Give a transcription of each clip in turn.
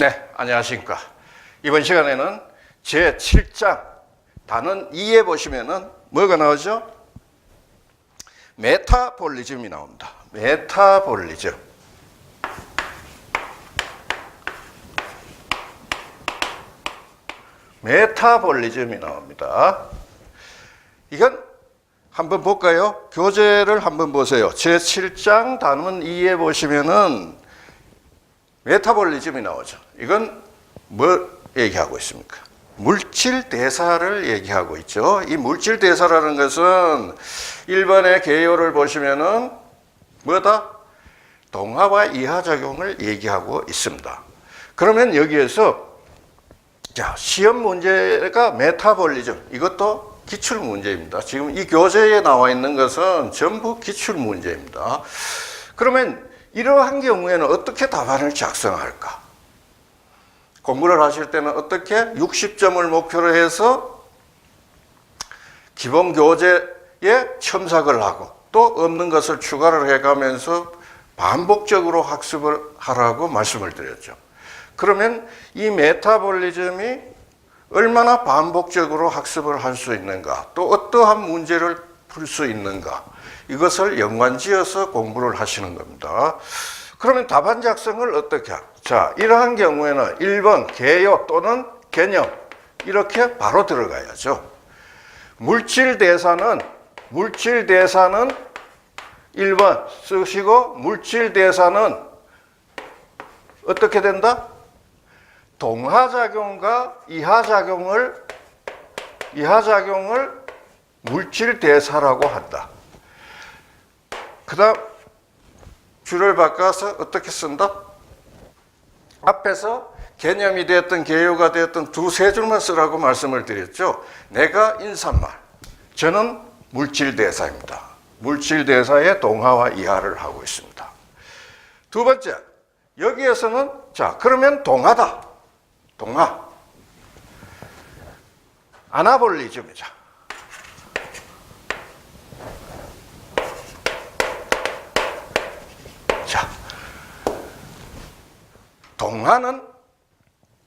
네, 안녕하십니까. 이번 시간에는 제 7장 단원 2에 보시면은 뭐가 나오죠? 메타볼리즘이 나옵니다. 메타볼리즘. 메타볼리즘이 나옵니다. 이건 한번 볼까요? 교재를 한번 보세요. 제 7장 단원 2에 보시면은 메타볼리즘이 나오죠. 이건 뭐 얘기하고 있습니까? 물질 대사를 얘기하고 있죠. 이 물질 대사라는 것은 일반의 개요를 보시면은 뭐다? 동하와 이하작용을 얘기하고 있습니다. 그러면 여기에서 자, 시험 문제가 메타볼리즘. 이것도 기출 문제입니다. 지금 이 교재에 나와 있는 것은 전부 기출 문제입니다. 그러면 이러한 경우에는 어떻게 답안을 작성할까? 공부를 하실 때는 어떻게 60점을 목표로 해서 기본 교재에 첨삭을 하고 또 없는 것을 추가를 해가면서 반복적으로 학습을 하라고 말씀을 드렸죠. 그러면 이 메타볼리즘이 얼마나 반복적으로 학습을 할 수 있는가, 또 어떠한 문제를 풀 수 있는가, 이것을 연관지어서 공부를 하시는 겁니다. 그러면 답안 작성을 어떻게 할까? 자, 이러한 경우에는 1번 개요 또는 개념, 이렇게 바로 들어가야죠. 물질 대사는, 물질 대사는 1번 쓰시고, 물질 대사는 어떻게 된다? 동하작용과 이하작용을 이하작용을 물질 대사라고 한다. 그다음 줄을 바꿔서 어떻게 쓴다? 앞에서 개념이 되었던 개요가 되었던 두세 줄만 쓰라고 말씀을 드렸죠. 내가 인사말, 저는 물질 대사입니다. 물질 대사의 동하와 이하를 하고 있습니다. 두 번째, 여기에서는 자 그러면 동하다. 동화. 아나볼리즘이죠. 동화는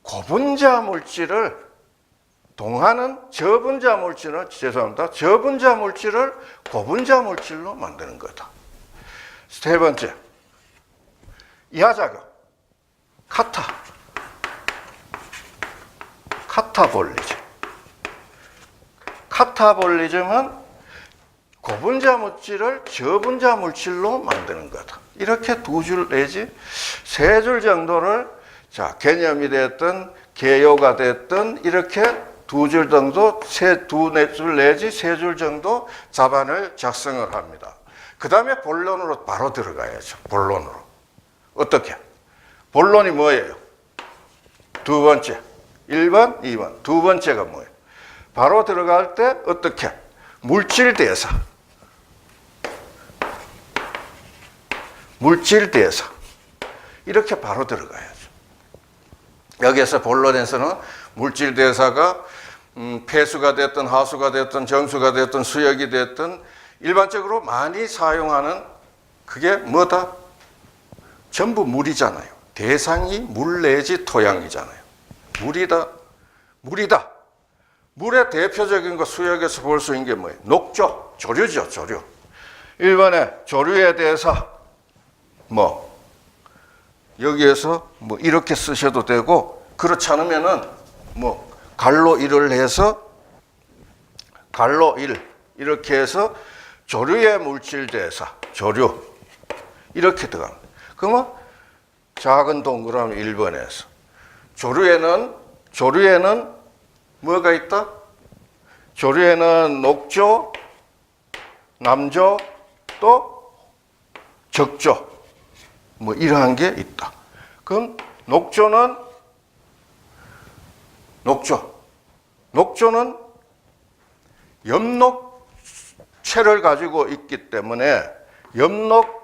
고분자 물질을 동화는 저분자 물질을 죄송합니다. 저분자 물질을 고분자 물질로 만드는 거다. 세 번째, 이하작용, 카타. 카타볼리즘. 카타볼리즘은 고분자 물질을 저분자 물질로 만드는 거다. 이렇게 두 줄 내지 세 줄 정도를 자 개념이 됐든 개요가 됐든 이렇게 두 줄 정도 세두줄 내지 세 줄 정도 답안을 작성을 합니다. 그 다음에 본론으로 바로 들어가야죠. 본론으로 어떻게? 본론이 뭐예요? 두 번째. 1번, 2번. 두 번째가 뭐예요? 바로 들어갈 때 어떻게? 물질 대사. 물질 대사. 이렇게 바로 들어가야죠. 여기에서 본론에서는 물질 대사가 음, 폐수가 됐든 하수가 됐든 정수가 됐든 수역이 됐든 일반적으로 많이 사용하는 그게 뭐다? 전부 물이잖아요. 대상이 물 내지 토양이잖아요. 물이다. 물이다. 물의 대표적인 거 수역에서 볼 수 있는 게 뭐예요? 녹조, 조류죠, 조류. 일반의 조류에 대해서 뭐 여기에서 뭐 이렇게 쓰셔도 되고 그렇지 않으면은 뭐 갈로 일을 해서 갈로 일 이렇게 해서 조류의 물질 대사, 조류 이렇게 들어갑니다. 그러면 작은 동그라미 1번에서 조류에는 조류에는 뭐가 있다? 조류에는 녹조, 남조, 또 적조 뭐 이러한 게 있다. 그럼 녹조는 녹조, 녹조는 엽록체를 가지고 있기 때문에 엽록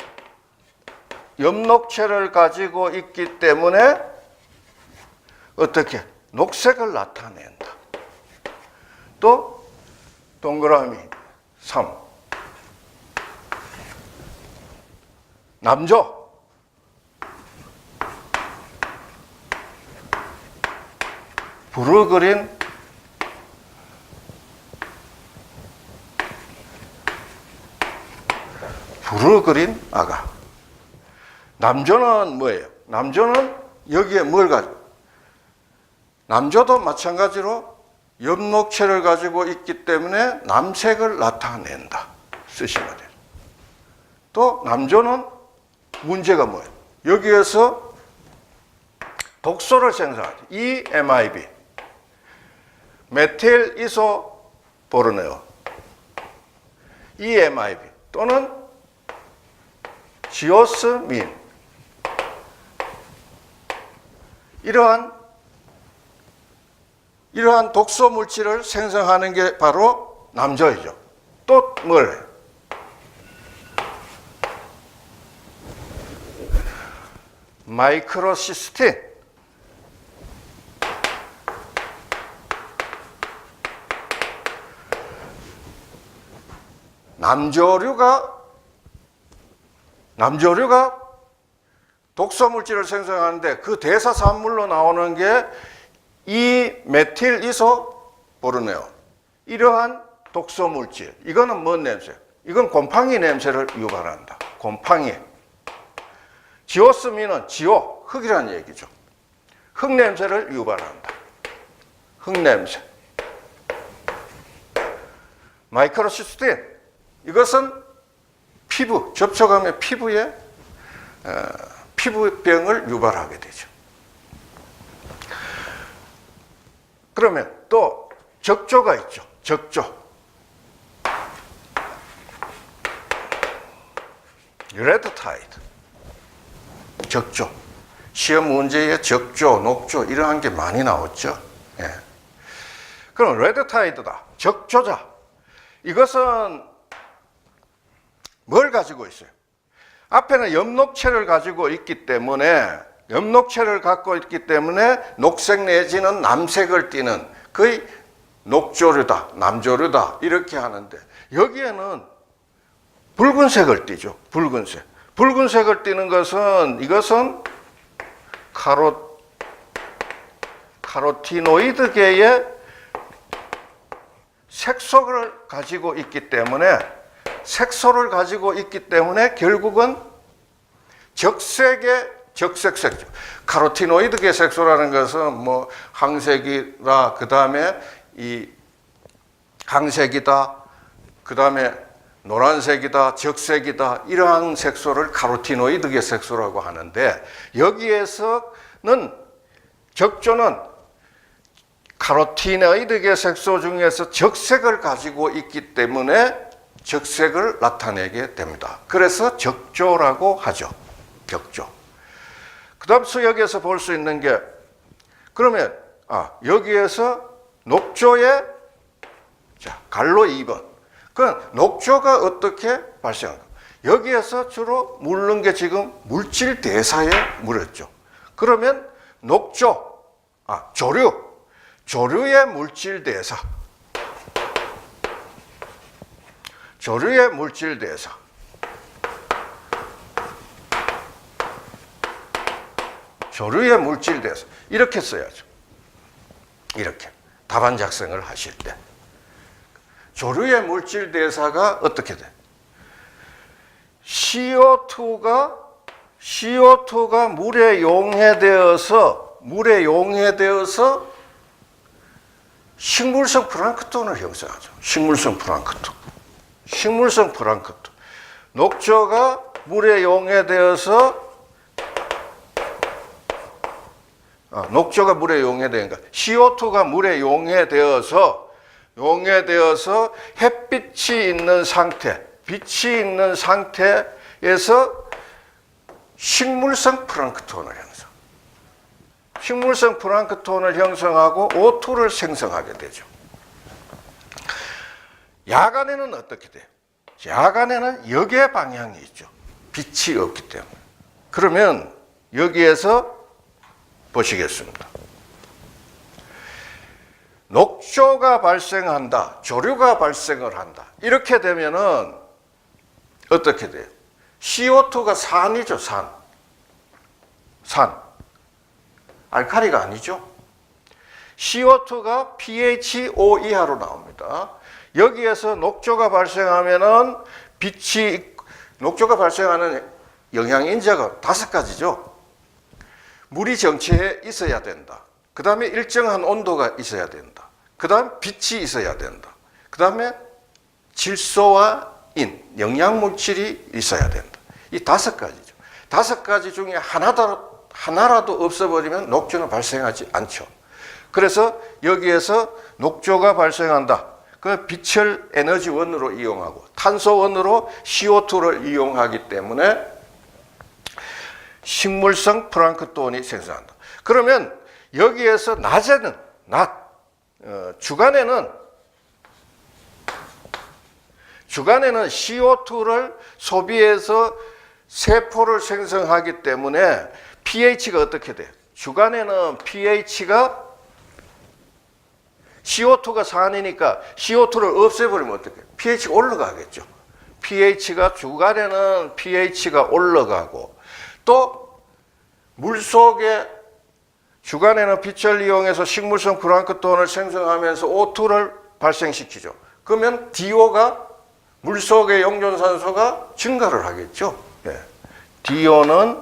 엽록체를 가지고 있기 때문에 어떻게 녹색을 나타낸다. 또 동그라미 3 남조 부르그린 부르그린 아가. 남조는 뭐예요? 남조는 여기에 뭘 가지고? 남조도 마찬가지로 엽록체를 가지고 있기 때문에 남색을 나타낸다. 쓰시면 돼요. 또 남조는 문제가 뭐예요? 여기에서 독소를 생성하죠. E EMIB. 메틸 이소 보르네오. EMIB 또는 지오스민. 이러한 이러한 독소 물질을 생성하는 게 바로 남조이죠. 또 뭘? 마이크로시스틴. 남조류가 남조류가 독소 물질을 생성하는데 그 대사 산물로 나오는 게 이 메틸 이소 보르네오. 이러한 독소 물질. 이거는 뭔 냄새? 이건 곰팡이 냄새를 유발한다. 곰팡이. 지오스민은 지오, 흙이라는 얘기죠. 흙 냄새를 유발한다. 흙 냄새. 마이크로시스틴. 이것은 피부, 접촉하면 피부에 어, 피부병을 유발하게 되죠. 그러면 또 적조가 있죠. 적조. 레드타이드. 적조. 시험 문제에 적조, 녹조 이러한 게 많이 나왔죠. 예. 그럼 레드타이드다. 적조자. 이것은 뭘 가지고 있어요? 앞에는 엽록체를 가지고 있기 때문에 엽록체를 갖고 있기 때문에 녹색 내지는 남색을 띠는 거의 녹조류다, 남조류다 이렇게 하는데 여기에는 붉은색을 띠죠. 붉은색. 붉은색을 띠는 것은 이것은 카로 카로티노이드계의 색소를 가지고 있기 때문에 색소를 가지고 있기 때문에 결국은 적색의 적색색조. 카로티노이드계 색소라는 것은 뭐 항색이라 그 다음에 이 항색이다, 그 다음에 노란색이다, 적색이다 이러한 색소를 카로티노이드계 색소라고 하는데 여기에서는 적조는 카로티노이드계 색소 중에서 적색을 가지고 있기 때문에 적색을 나타내게 됩니다. 그래서 적조라고 하죠. 적조. 그 다음 수역에서 볼 수 있는 게 그러면 아 여기에서 녹조의 자 갈로 2번 그 녹조가 어떻게 발생한가 여기에서 주로 물는 게 지금 물질 대사에 물었죠 그러면 녹조 아 조류 조류의 물질 대사 조류의 물질 대사 조류의 물질 대사 이렇게 써야죠. 이렇게 답안 작성을 하실 때 조류의 물질 대사가 어떻게 돼? CO2가 CO2가 물에 용해되어서 물에 용해되어서 식물성 플랑크톤을 형성하죠. 식물성 플랑크톤. 식물성 플랑크톤. 녹조가 물에 용해되어서 아, 녹조가 물에 용해되니까 CO2가 물에 용해되어서 용해되어서 햇빛이 있는 상태, 빛이 있는 상태에서 식물성 플랑크톤을 형성. 식물성 플랑크톤을 형성하고 O2를 생성하게 되죠. 야간에는 어떻게 돼요? 야간에는 역의 방향이 있죠. 빛이 없기 때문에. 그러면 여기에서 보시겠습니다. 녹조가 발생한다. 조류가 발생을 한다. 이렇게 되면은 어떻게 돼요? CO2가 산이죠, 산. 산. 알카리가 아니죠. CO2가 pH 5 이하로 나옵니다. 여기에서 녹조가 발생하면은 빛이 녹조가 발생하는 영양인자가 다섯 가지죠. 물이 정체해 있어야 된다. 그 다음에 일정한 온도가 있어야 된다. 그 다음 빛이 있어야 된다. 그 다음에 질소와 인, 영양물질이 있어야 된다. 이 다섯 가지죠. 다섯 가지 중에 하나라도 없어버리면 녹조는 발생하지 않죠. 그래서 여기에서 녹조가 발생한다. 그 빛을 에너지원으로 이용하고 탄소원으로 CO2를 이용하기 때문에 식물성 플랑크톤이 생성한다. 그러면 여기에서 낮에는 낮, 어, 주간에는 주간에는 CO2를 소비해서 세포를 생성하기 때문에 pH가 어떻게 돼요? 주간에는 pH가 CO2가 산이니까 CO2를 없애버리면 어떻게? pH가 올라가겠죠. pH가 주간에는 pH가 올라가고 또 물 속에 주간에는 빛을 이용해서 식물성 플랑크톤을 생성하면서 O2를 발생시키죠. 그러면 DO가 물 속의 용존산소가 증가를 하겠죠. 예. DO는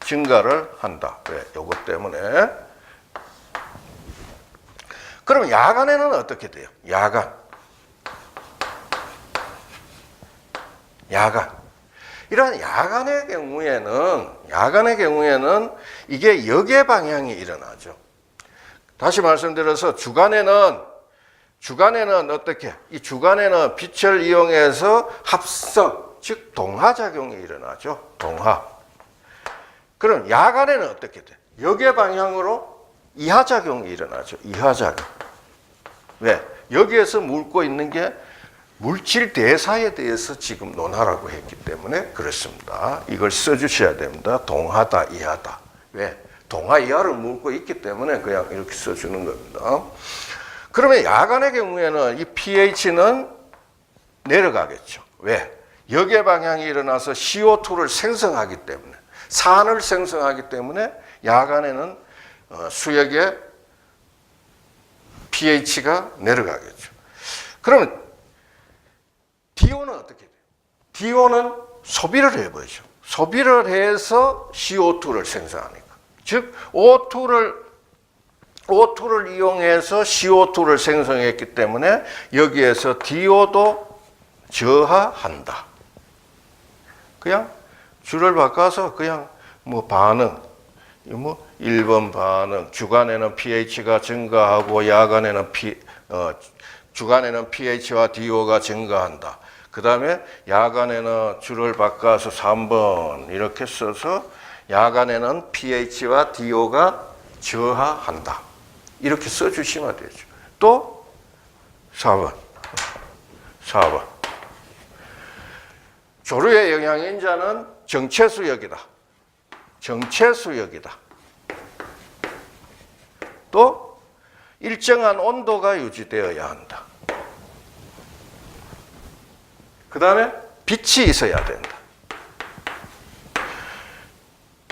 증가를 한다. 왜? 요것 때문에. 그럼 야간에는 어떻게 돼요? 야간. 야간. 이런 야간의 경우에는 야간의 경우에는 이게 역의 방향이 일어나죠. 다시 말씀드려서 주간에는 주간에는 어떻게? 이 주간에는 빛을 이용해서 합성, 즉 동화 작용이 일어나죠. 동화. 그럼 야간에는 어떻게 돼? 역의 방향으로 이하 작용이 일어나죠. 이하 작용. 왜? 여기에서 묽고 있는 게 물질 대사에 대해서 지금 논하라고 했기 때문에 그렇습니다. 이걸 써주셔야 됩니다. 동하다, 이하다. 왜? 동하 이하를 묻고 있기 때문에 그냥 이렇게 써주는 겁니다. 그러면 야간의 경우에는 이 pH는 내려가겠죠. 왜? 역의 방향이 일어나서 CO2를 생성하기 때문에 산을 생성하기 때문에 야간에는 어, 수역의 pH가 내려가겠죠. 그러면 DO는 어떻게 돼요? DO는 소비를 해버리죠. 소비를 해서 CO2를 생성하니까. 즉, O2를 O2를 이용해서 CO2를 생성했기 때문에 여기에서 DO도 저하한다. 그냥 줄을 바꿔서 그냥 뭐 반응, 뭐 1번 반응, 주간에는 pH가 증가하고 야간에는 P, 어, 주간에는 pH와 DO가 증가한다. 그 다음에 야간에는 줄을 바꿔서 3번 이렇게 써서 야간에는 pH와 DO가 저하한다. 이렇게 써주시면 되죠. 또 4번. 4번. 조류의 영양인자는 정체수역이다. 정체 수역이다. 또 일정한 온도가 유지되어야 한다. 그 다음에 빛이 있어야 된다.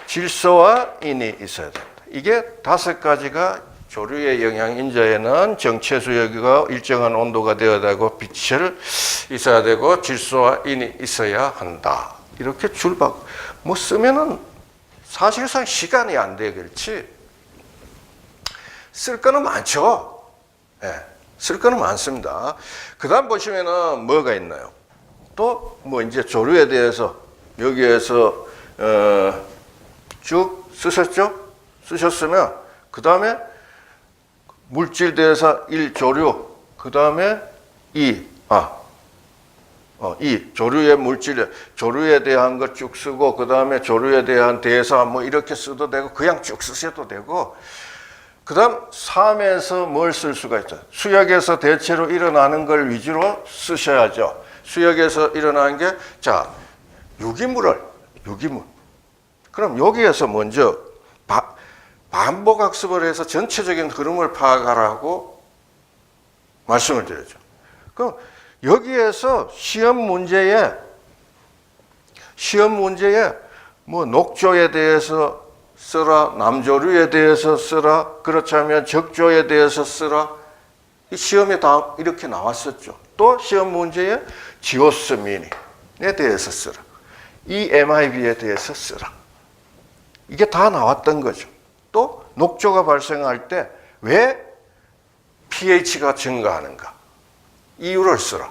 질소와 인이 있어야 된다. 이게 다섯 가지가 조류의 영양인자에는 정체수역이가 일정한 온도가 되어야 되고 빛을 있어야 되고 질소와 인이 있어야 한다. 이렇게 줄박 뭐 쓰면은 사실상 시간이 안 되겠지. 쓸 거는 많죠. 예, 쓸 거는 많습니다. 그 다음 보시면은 뭐가 있나요? 또 뭐 이제 조류에 대해서 여기에서 어, 쭉 쓰셨죠? 쓰셨으면 그 다음에 물질 대사 1 조류 그 다음에 2 아, 어, 이 조류의 물질 조류에 대한 것 쭉 쓰고 그 다음에 조류에 대한 대사 뭐 이렇게 써도 되고 그냥 쭉 쓰셔도 되고 그 다음 3에서 뭘 쓸 수가 있죠? 수역에서 대체로 일어나는 걸 위주로 쓰셔야죠. 수역에서 일어나는 게, 자, 유기물을, 유기물. 그럼 여기에서 먼저 바, 반복 학습을 해서 전체적인 흐름을 파악하라고 말씀을 드렸죠. 그럼 여기에서 시험 문제에, 시험 문제에 뭐 녹조에 대해서 쓰라, 남조류에 대해서 쓰라, 그렇지 않으면 적조에 대해서 쓰라. 이 시험에 다 이렇게 나왔었죠. 또 시험 문제에 지오스민에 대해서 쓰라. 이 MIB에 대해서 쓰라. 이게 다 나왔던 거죠. 또 녹조가 발생할 때 왜 pH가 증가하는가? 이유를 쓰라.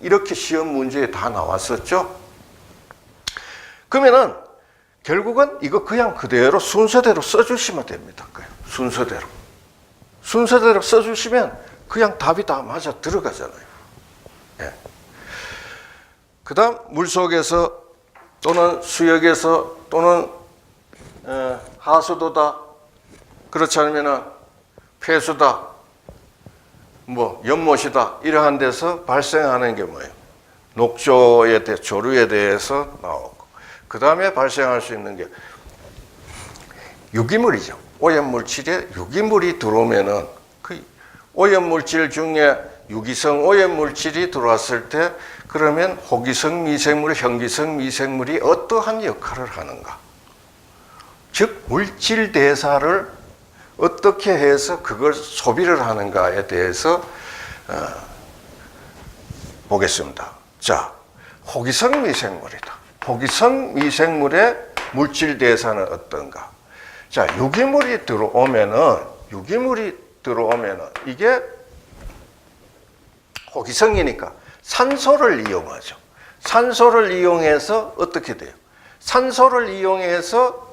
이렇게, 시험 문제에 다 나왔었죠. 그러면은 결국은 이거 그냥 그대로 순서대로 써주시면 됩니다. 순서대로. 순서대로 써주시면 그냥 답이 다 맞아 들어가잖아요. 예. 그 다음 물속에서 또는 수역에서 또는 어, 하수도다 그렇지 않으면 폐수다 뭐 연못이다 이러한 데서 발생하는 게 뭐예요? 녹조에 대해 조류에 대해서 나오고 그 다음에 발생할 수 있는 게 유기물이죠. 오염물질에 유기물이 들어오면은 그 오염물질 중에 유기성 오염물질이 들어왔을 때 그러면 호기성 미생물, 현기성 미생물이 어떠한 역할을 하는가? 즉 물질 대사를 어떻게 해서 그걸 소비를 하는가에 대해서 어, 보겠습니다. 자, 호기성 미생물이다. 호기성 미생물의 물질 대사는 어떤가? 자, 유기물이 들어오면은 유기물이 들어오면은 이게 호기성이니까 산소를 이용하죠. 산소를 이용해서 어떻게 돼요? 산소를 이용해서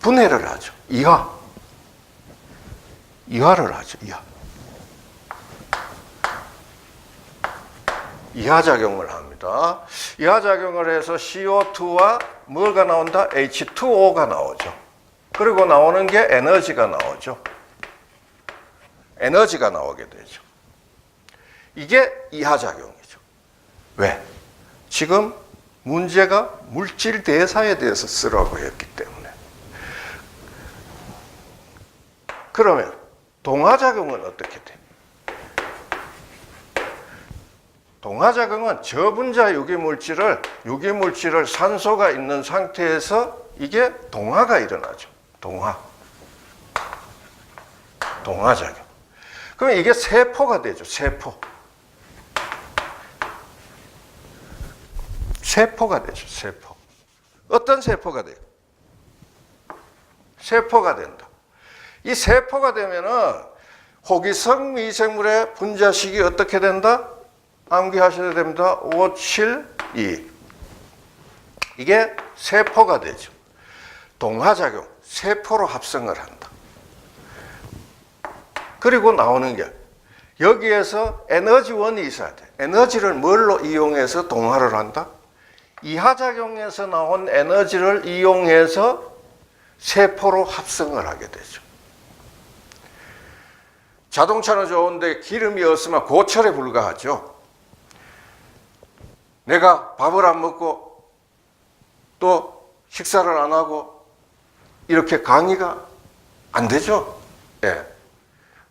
분해를 하죠. 이하. 이하를 하죠. 이하. 이하작용을 합니다. 이하작용을 해서 CO2와 뭐가 나온다? H2O가 나오죠. 그리고 나오는 게 에너지가 나오죠. 에너지가 나오게 되죠. 이게 이하작용이죠. 왜? 지금 문제가 물질 대사에 대해서 쓰라고 했기 때문에. 그러면 동화작용은 어떻게 돼? 동화작용은 저분자 유기물질을 유기물질을 산소가 있는 상태에서 이게 동화가 일어나죠. 동화. 동화작용. 그럼 이게 세포가 되죠. 세포. 세포가 되죠. 세포. 어떤 세포가 돼요? 세포가 된다. 이 세포가 되면은 호기성 미생물의 분자식이 어떻게 된다? 암기하셔야 됩니다. 5, 7, 2. 이게 세포가 되죠. 동화작용, 세포로 합성을 한다. 그리고 나오는 게 여기에서 에너지원이 있어야 돼. 에너지를 뭘로 이용해서 동화를 한다? 이하작용에서 나온 에너지를 이용해서 세포로 합성을 하게 되죠. 자동차는 좋은데 기름이 없으면 고철에 불과하죠. 내가 밥을 안 먹고 또 식사를 안 하고 이렇게 강의가 안 되죠. 예.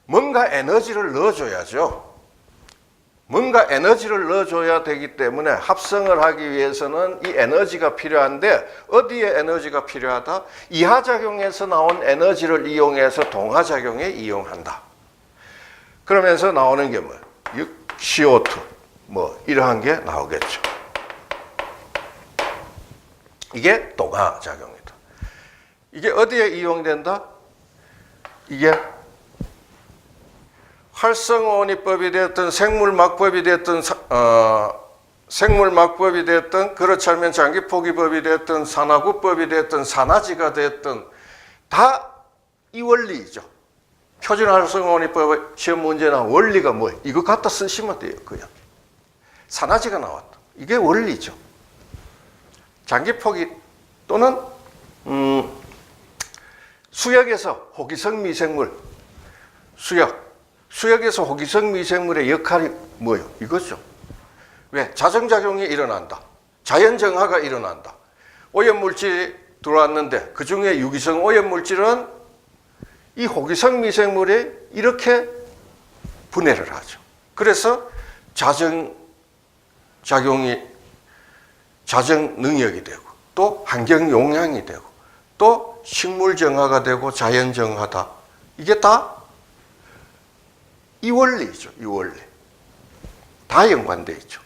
뭔가 에너지를 넣어줘야죠. 뭔가 에너지를 넣어줘야 되기 때문에 합성을 하기 위해서는 이 에너지가 필요한데 어디에 에너지가 필요하다? 이하작용에서 나온 에너지를 이용해서 동하작용에 이용한다. 그러면서 나오는 게 뭐? CO2 뭐 이러한 게 나오겠죠. 이게 동하작용이다. 이게 어디에 이용된다? 이게 활성온이법이 되었든 생물막법이 되었든 어, 생물막법이 되었든 그렇지 않으면 장기포기법이 되었든 산화구법이 되었든 산화지가 되었든 다이 원리이죠. 표준 활성온이법 시험 문제나 원리가 뭐 이거 갖다 쓰시면 돼요. 그냥 산화지가 나왔다. 이게 원리죠. 장기포기 또는 음, 수역에서 호기성 미생물 수역 수역에서 호기성 미생물의 역할이 뭐예요? 이거죠. 왜? 자정작용이 일어난다. 자연정화가 일어난다. 오염물질이 들어왔는데 그 중에 유기성 오염물질은 이 호기성 미생물이 이렇게 분해를 하죠. 그래서 자정 작용이 자정 능력이 되고 또 환경 용양이 되고 또 식물 정화가 되고 자연 정화다. 이게 다 이 원리죠. 이 원리. 다 연관돼 있죠.